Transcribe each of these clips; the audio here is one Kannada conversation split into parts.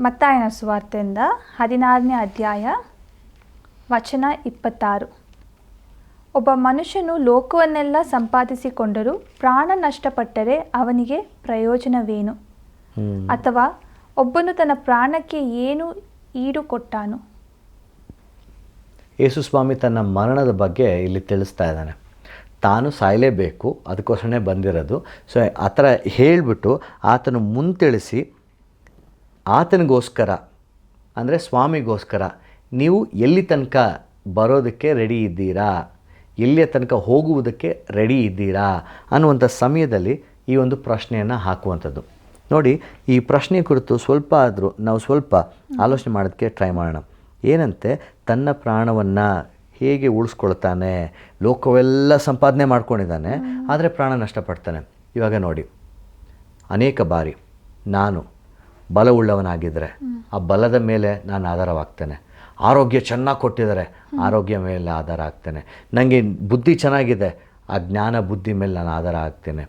ಮತ್ತಾಯನ ಸುವಾರ್ತೆಯಿಂದ ಹದಿನಾರನೇ ಅಧ್ಯಾಯ ವಚನ ಇಪ್ಪತ್ತಾರು. ಒಬ್ಬ ಮನುಷ್ಯನು ಲೋಕವನ್ನೆಲ್ಲ ಸಂಪಾದಿಸಿಕೊಂಡರೂ ಪ್ರಾಣ ನಷ್ಟಪಟ್ಟರೆ ಅವನಿಗೆ ಪ್ರಯೋಜನವೇನು? ಅಥವಾ ಒಬ್ಬನು ತನ್ನ ಪ್ರಾಣಕ್ಕೆ ಏನು ಈಡು ಕೊಟ್ಟಾನು? ಯೇಸು ಸ್ವಾಮಿ ತನ್ನ ಮರಣದ ಬಗ್ಗೆ ಇಲ್ಲಿ ತಿಳಿಸ್ತಾ ಇದ್ದಾನೆ. ತಾನು ಸಾಯಲೇಬೇಕು ಅದಕ್ಕೋಸ್ಕರನೇ ಬಂದಿರೋದು. ಸೊ ಆ ಥರ ಹೇಳಿಬಿಟ್ಟು ಆತನು ಮುಂತಿಳಿಸಿ ಆತನಿಗೋಸ್ಕರ ಅಂದರೆ ಸ್ವಾಮಿಗೋಸ್ಕರ ನೀವು ಎಲ್ಲಿ ತನಕ ಬರೋದಕ್ಕೆ ರೆಡಿ ಇದ್ದೀರಾ? ಎಲ್ಲಿಯ ತನಕ ಹೋಗುವುದಕ್ಕೆ ರೆಡಿ ಇದ್ದೀರಾ? ಅನ್ನುವಂಥ ಸಮಯದಲ್ಲಿ ಈ ಒಂದು ಪ್ರಶ್ನೆಯನ್ನು ಹಾಕುವಂಥದ್ದು. ನೋಡಿ ಈ ಪ್ರಶ್ನೆ ಕುರಿತು ಸ್ವಲ್ಪ ಆದರೂ ನಾವು ಸ್ವಲ್ಪ ಆಲೋಚನೆ ಮಾಡೋದಕ್ಕೆ ಟ್ರೈ ಮಾಡೋಣ. ಏನಂತೆ? ತನ್ನ ಪ್ರಾಣವನ್ನು ಹೇಗೆ ಉಳಿಸ್ಕೊಳ್ತಾನೆ? ಲೋಕವೆಲ್ಲ ಸಂಪಾದನೆ ಮಾಡ್ಕೊಂಡಿದ್ದಾನೆ ಆದರೆ ಪ್ರಾಣ ನಷ್ಟಪಡ್ತಾನೆ. ಇವಾಗ ನೋಡಿ ಅನೇಕ ಬಾರಿ ನಾನು ಬಲವುಳ್ಳವನಾಗಿದ್ದರೆ ಆ ಬಲದ ಮೇಲೆ ನಾನು ಆಧಾರವಾಗ್ತೇನೆ. ಆರೋಗ್ಯ ಚೆನ್ನಾಗಿ ಕೊಟ್ಟಿದ್ದಾರೆ, ಆರೋಗ್ಯ ಮೇಲೆ ಆಧಾರ ಆಗ್ತೇನೆ ನನಗೆ ಬುದ್ಧಿ ಚೆನ್ನಾಗಿದೆ, ಆ ಜ್ಞಾನ ಬುದ್ಧಿ ಮೇಲೆ ನಾನು ಆಧಾರ ಆಗ್ತೇನೆ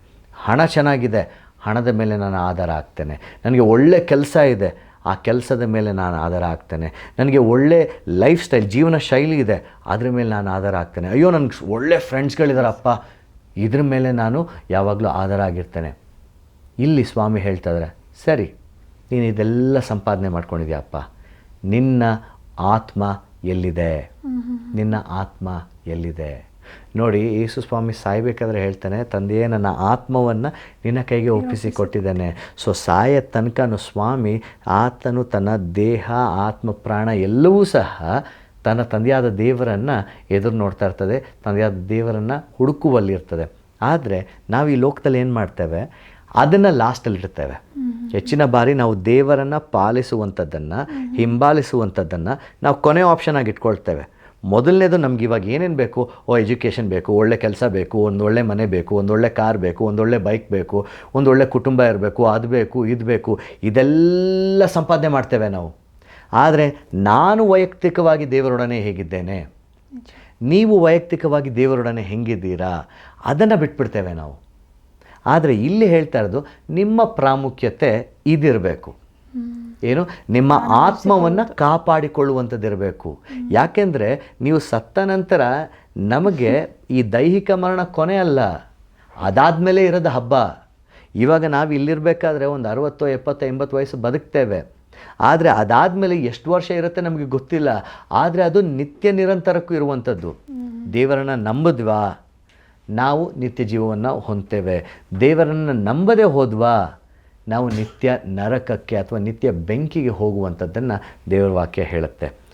ಹಣ ಚೆನ್ನಾಗಿದೆ, ಹಣದ ಮೇಲೆ ನಾನು ಆಧಾರ ಆಗ್ತೇನೆ ನನಗೆ ಒಳ್ಳೆ ಕೆಲಸ ಇದೆ, ಆ ಕೆಲಸದ ಮೇಲೆ ನಾನು ಆಧಾರ ಆಗ್ತೇನೆ ನನಗೆ ಒಳ್ಳೆ ಲೈಫ್ ಸ್ಟೈಲ್, ಜೀವನ ಶೈಲಿ ಇದೆ, ಅದ್ರ ಮೇಲೆ ನಾನು ಆಧಾರ ಆಗ್ತೇನೆ ಅಯ್ಯೋ ನನಗೆ ಒಳ್ಳೆ ಫ್ರೆಂಡ್ಸ್ಗಳಿದಾರಪ್ಪ, ಇದ್ರ ಮೇಲೆ ನಾನು ಯಾವಾಗಲೂ ಆಧಾರ ಆಗಿರ್ತೇನೆ ಇಲ್ಲಿ ಸ್ವಾಮಿ ಹೇಳ್ತಾ ಇದ್ದಾರೆ, ಸರಿ ನೀನು ಇದೆಲ್ಲ ಸಂಪಾದನೆ ಮಾಡ್ಕೊಂಡಿದ್ಯಾಪ್ಪ. ನಿನ್ನ ಆತ್ಮ ಎಲ್ಲಿದೆ? ನಿನ್ನ ಆತ್ಮ ಎಲ್ಲಿದೆ? ನೋಡಿ ಯೇಸು ಸ್ವಾಮಿ ಸಾಯ್ಬೇಕಾದ್ರೆ ಹೇಳ್ತಾನೆ ತಂದೆಯೇ ನನ್ನ ಆತ್ಮವನ್ನು ನಿನ್ನ ಕೈಗೆ ಒಪ್ಪಿಸಿ ಕೊಟ್ಟಿದ್ದಾನೆ. ಸೊ ಸಾಯ ತನಕನು ಸ್ವಾಮಿ ಆತನು ತನ್ನ ದೇಹ ಆತ್ಮ ಪ್ರಾಣ ಎಲ್ಲವೂ ಸಹ ತನ್ನ ತಂದೆಯಾದ ದೇವರನ್ನು ಎದುರು ನೋಡ್ತಾ ಇರ್ತದೆ ತಂದೆಯಾದ ದೇವರನ್ನು ಹುಡುಕುವಲ್ಲಿರ್ತದೆ. ಆದರೆ ನಾವು ಈ ಲೋಕದಲ್ಲಿ ಏನು ಮಾಡ್ತೇವೆ? ಅದನ್ನು ಲಾಸ್ಟಲ್ಲಿ ಇಡ್ತೇವೆ ಹೆಚ್ಚಿನ ಬಾರಿ ನಾವು ದೇವರನ್ನು ಪಾಲಿಸುವಂಥದ್ದನ್ನು ಹಿಂಬಾಲಿಸುವಂಥದ್ದನ್ನು ನಾವು ಕೊನೆ ಆಪ್ಷನ್ ಆಗಿ ಇಟ್ಕೊಳ್ತೇವೆ. ಮೊದಲನೇದು ನಮ್ಗೆ ಇವಾಗ ಏನೇನು ಬೇಕು? ಓ ಎಜುಕೇಷನ್ ಬೇಕು ಒಳ್ಳೆ ಕೆಲಸ ಬೇಕು ಒಂದು ಒಳ್ಳೆ ಮನೆ ಬೇಕು ಒಂದೊಳ್ಳೆ ಕಾರ್ ಬೇಕು ಒಂದೊಳ್ಳೆ ಬೈಕ್ ಬೇಕು ಒಂದೊಳ್ಳೆ ಕುಟುಂಬ ಇರಬೇಕು ಅದು ಬೇಕು ಇದು ಬೇಕು ಇದೆಲ್ಲ ಸಂಪಾದನೆ ಮಾಡ್ತೇವೆ ನಾವು. ಆದರೆ ನಾನು ವೈಯಕ್ತಿಕವಾಗಿ ದೇವರೊಡನೆ ಹೇಗಿದ್ದೇನೆ? ನೀವು ವೈಯಕ್ತಿಕವಾಗಿ ದೇವರೊಡನೆ ಹೆಂಗಿದ್ದೀರಾ? ಅದನ್ನು ಬಿಟ್ಬಿಡ್ತೇವೆ ನಾವು. ಆದರೆ ಇಲ್ಲಿ ಹೇಳ್ತಾ ಇರೋದು ನಿಮ್ಮ ಪ್ರಾಮುಖ್ಯತೆ ಇದಿರಬೇಕು. ಏನು? ನಿಮ್ಮ ಆತ್ಮವನ್ನು ಕಾಪಾಡಿಕೊಳ್ಳುವಂಥದ್ದಿರಬೇಕು. ಯಾಕೆಂದರೆ ನೀವು ಸತ್ತ ನಂತರ ನಮಗೆ ಈ ದೈಹಿಕ ಮರಣ ಕೊನೆ ಅಲ್ಲ. ಅದಾದಮೇಲೆ ಇರೋದು ಹಬ್ಬ. ಇವಾಗ ನಾವು ಇಲ್ಲಿರಬೇಕಾದ್ರೆ ಒಂದು ಅರವತ್ತು ಎಪ್ಪತ್ತು ಎಂಬತ್ತು ವಯಸ್ಸು ಬದುಕ್ತೇವೆ. ಆದರೆ ಅದಾದಮೇಲೆ ಎಷ್ಟು ವರ್ಷ ಇರುತ್ತೆ ನಮಗೆ ಗೊತ್ತಿಲ್ಲ. ಆದರೆ ಅದು ನಿತ್ಯ ನಿರಂತರಕ್ಕೂ ಇರುವಂಥದ್ದು. ದೇವರನ್ನು ನಂಬಿದ್ವಾ? ನಾವು ನಿತ್ಯ ಜೀವವನ್ನು ಹೊಂದ್ತೇವೆ. ದೇವರನ್ನು ನಂಬದೇ ಹೋದ್ವಾ ನಾವು ನಿತ್ಯ ನರಕಕ್ಕೆ ಅಥವಾ ನಿತ್ಯ ಬೆಂಕಿಗೆ ಹೋಗುವಂಥದ್ದನ್ನು ದೇವರ ವಾಕ್ಯ ಹೇಳುತ್ತೆ.